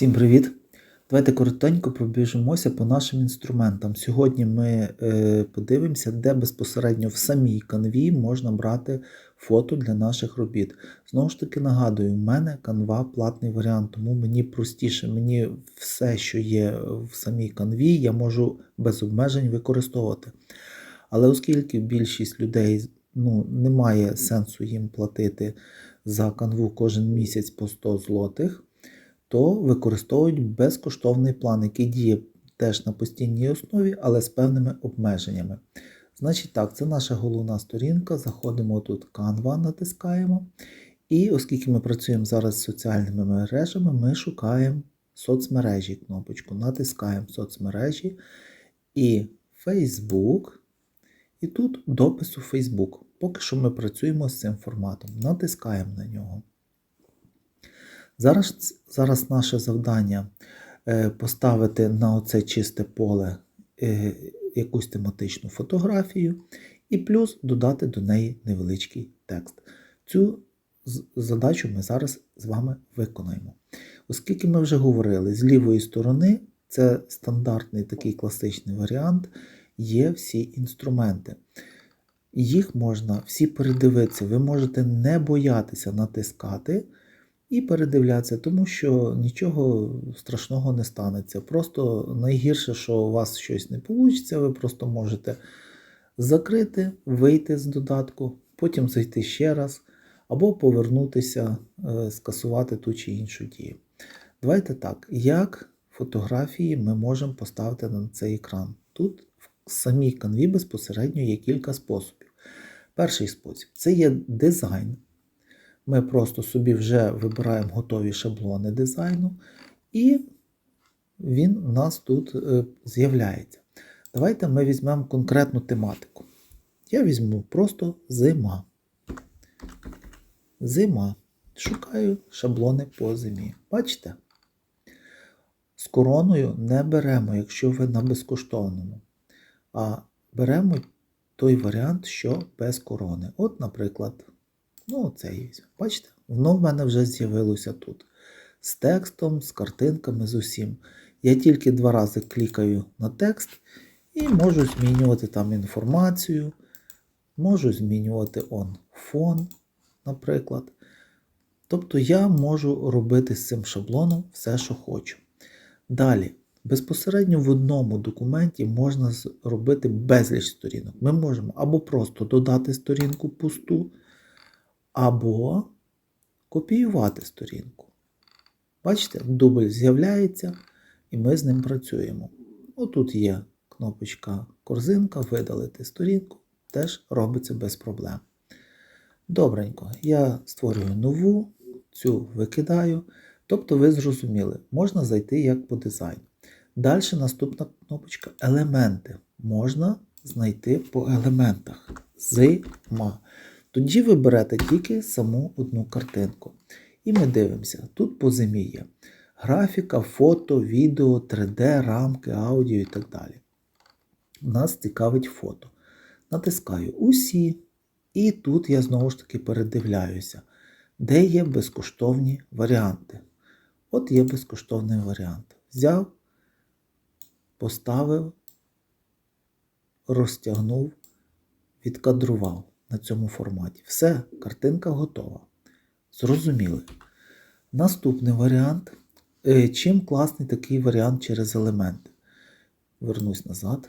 Всім привіт! Давайте коротенько пробіжимося по нашим інструментам. Сьогодні ми е, подивимося, де безпосередньо в самій канві можна брати фото для наших робіт. Знову ж таки нагадую, в мене канва платний варіант, тому мені простіше, мені все, що є в самій канві, я можу без обмежень використовувати. Але оскільки більшість людей ну, немає сенсу їм платити за канву кожен місяць по 100 злотих то використовують безкоштовний план, який діє теж на постійній основі, але з певними обмеженнями. Значить так, це наша головна сторінка. Заходимо тут Canva, натискаємо. І оскільки ми працюємо зараз з соціальними мережами, ми шукаємо соцмережі кнопочку, натискаємо соцмережі і Facebook. І тут допису Facebook. Поки що ми працюємо з цим форматом. Натискаємо на нього. Зараз зараз наше завдання е, поставити на оце чисте поле е, якусь тематичну фотографію, і плюс додати до неї невеличкий текст. Цю задачу ми зараз з вами виконаємо. Оскільки ми вже говорили, з лівої сторони це стандартний такий класичний варіант, є всі інструменти. Їх можна всі передивитися, ви можете не боятися натискати і передивлятися, тому що нічого страшного не станеться. Просто найгірше, що у вас щось не вийде, ви просто можете закрити, вийти з додатку, потім зайти ще раз, або повернутися, е, скасувати ту чи іншу дію. Давайте так, як фотографії ми можемо поставити на цей екран. Тут в самій канві безпосередньо є кілька способів. Перший спосіб це є дизайн. Ми просто собі вже вибираємо готові шаблони дизайну, і він у нас тут е, з'являється. Давайте ми візьмемо конкретну тематику. Я візьму просто зима. Зима. Шукаю шаблони по зимі. Бачите? З короною не беремо, якщо ви на безкоштовному. А беремо той варіант, що без корони. От, наприклад, Ну, це є. Бачите, воно в мене вже з'явилося тут. З текстом, з картинками, з усім. Я тільки два рази клікаю на текст і можу змінювати там інформацію. Можу змінювати он фон, наприклад. Тобто я можу робити з цим шаблоном все, що хочу. Далі, безпосередньо в одному документі можна зробити безліч сторінок. Ми можемо або просто додати сторінку пусту або копіювати сторінку. Бачите, дубль з'являється, і ми з ним працюємо. Отут є кнопочка корзинка, видалити сторінку, теж робиться без проблем. Добренько, я створюю нову, цю викидаю. Тобто, ви зрозуміли, можна зайти як по дизайну. Далі наступна кнопочка Елементи. Можна знайти по елементах. Зима. Тоді ви берете тільки саму одну картинку. І ми дивимося, тут по зимі є графіка, фото, відео, 3D, рамки, аудіо і так далі. Нас цікавить фото. Натискаю усі. І тут я знову ж таки передивляюся, де є безкоштовні варіанти. От є безкоштовний варіант. Взяв, поставив, розтягнув, відкадрував на цьому форматі. Все, картинка готова. Зрозуміли. Наступний варіант. Е, чим класний такий варіант через елементи? Вернусь назад.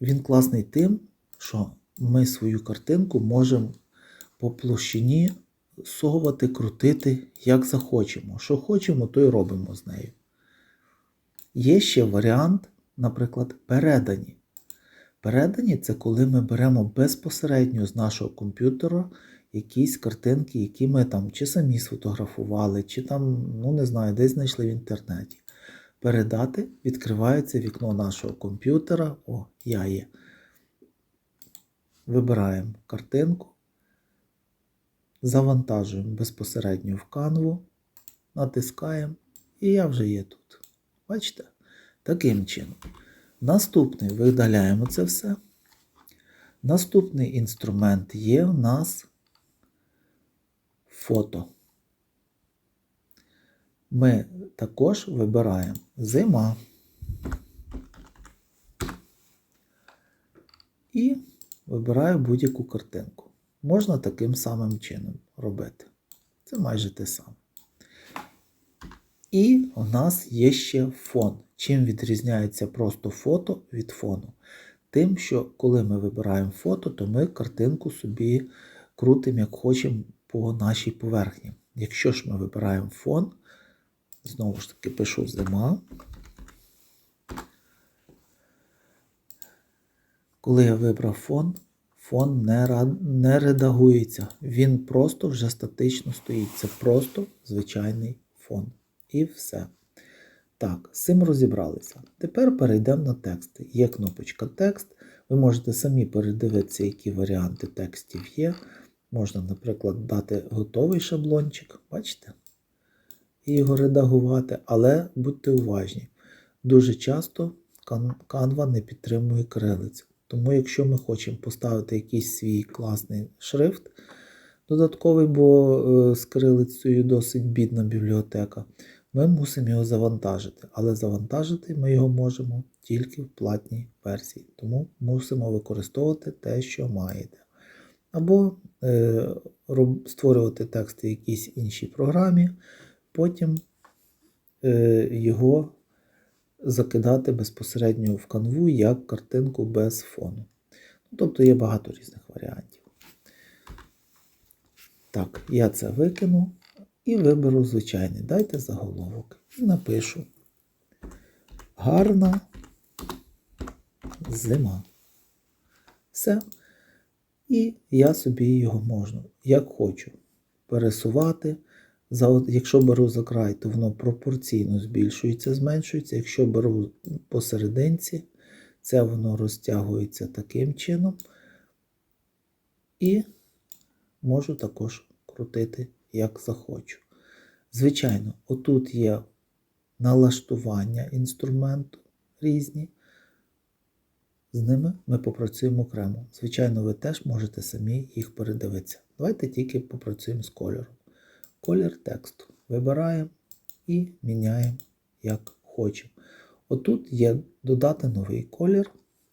Він класний тим, що ми свою картинку можемо по площині совувати, крутити, як захочемо. Що хочемо, то й робимо з нею. Є ще варіант, наприклад, передані. Передані це коли ми беремо безпосередньо з нашого комп'ютера якісь картинки, які ми там чи самі сфотографували, чи там, ну не знаю, десь знайшли в інтернеті. Передати, відкривається вікно нашого комп'ютера. О, я є. Вибираємо картинку, завантажуємо безпосередньо в канву, натискаємо, і я вже є тут. Бачите? Таким чином. Наступний видаляємо це все. Наступний інструмент є у нас фото. ми також вибираємо зима. І вибираю будь-яку картинку. Можна таким самим чином робити. Це майже те саме. І у нас є ще фон. Чим відрізняється просто фото від фону? Тим, що коли ми вибираємо фото, то ми картинку собі крутимо, як хочемо по нашій поверхні. Якщо ж ми вибираємо фон, знову ж таки пишу зима. Коли я вибрав фон, фон не, не редагується. Він просто вже статично стоїть. Це просто звичайний фон. І все. Так, з цим розібралися. Тепер перейдемо на тексти. Є кнопочка текст. Ви можете самі передивитися, які варіанти текстів є. Можна, наприклад, дати готовий шаблончик, бачите? І його редагувати, але будьте уважні. Дуже часто Canva не підтримує кирилицю. Тому, якщо ми хочемо поставити якийсь свій класний шрифт додатковий, бо е, з кирилицею досить бідна бібліотека, ми мусимо його завантажити. Але завантажити ми його можемо тільки в платній версії. Тому мусимо використовувати те, що маєте. Або е, створювати тексти в якійсь іншій програмі, потім е, його закидати безпосередньо в канву як картинку без фону. Ну, Тобто є багато різних варіантів. Так, я це викину і виберу звичайний. Дайте заголовок. І напишу. Гарна зима. Все. І я собі його можу, як хочу, пересувати. За, якщо беру за край, то воно пропорційно збільшується, зменшується. Якщо беру посерединці, це воно розтягується таким чином. І можу також крутити, як захочу. Звичайно, отут є налаштування інструменту різні. З ними ми попрацюємо окремо. Звичайно, ви теж можете самі їх передивитися. Давайте тільки попрацюємо з кольором. Колір тексту. Вибираємо і міняємо, як хочемо. Отут є додати новий колір,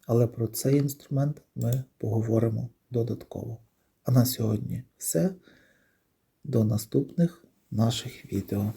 але про цей інструмент ми поговоримо додатково. А на сьогодні все. До наступних наших відео.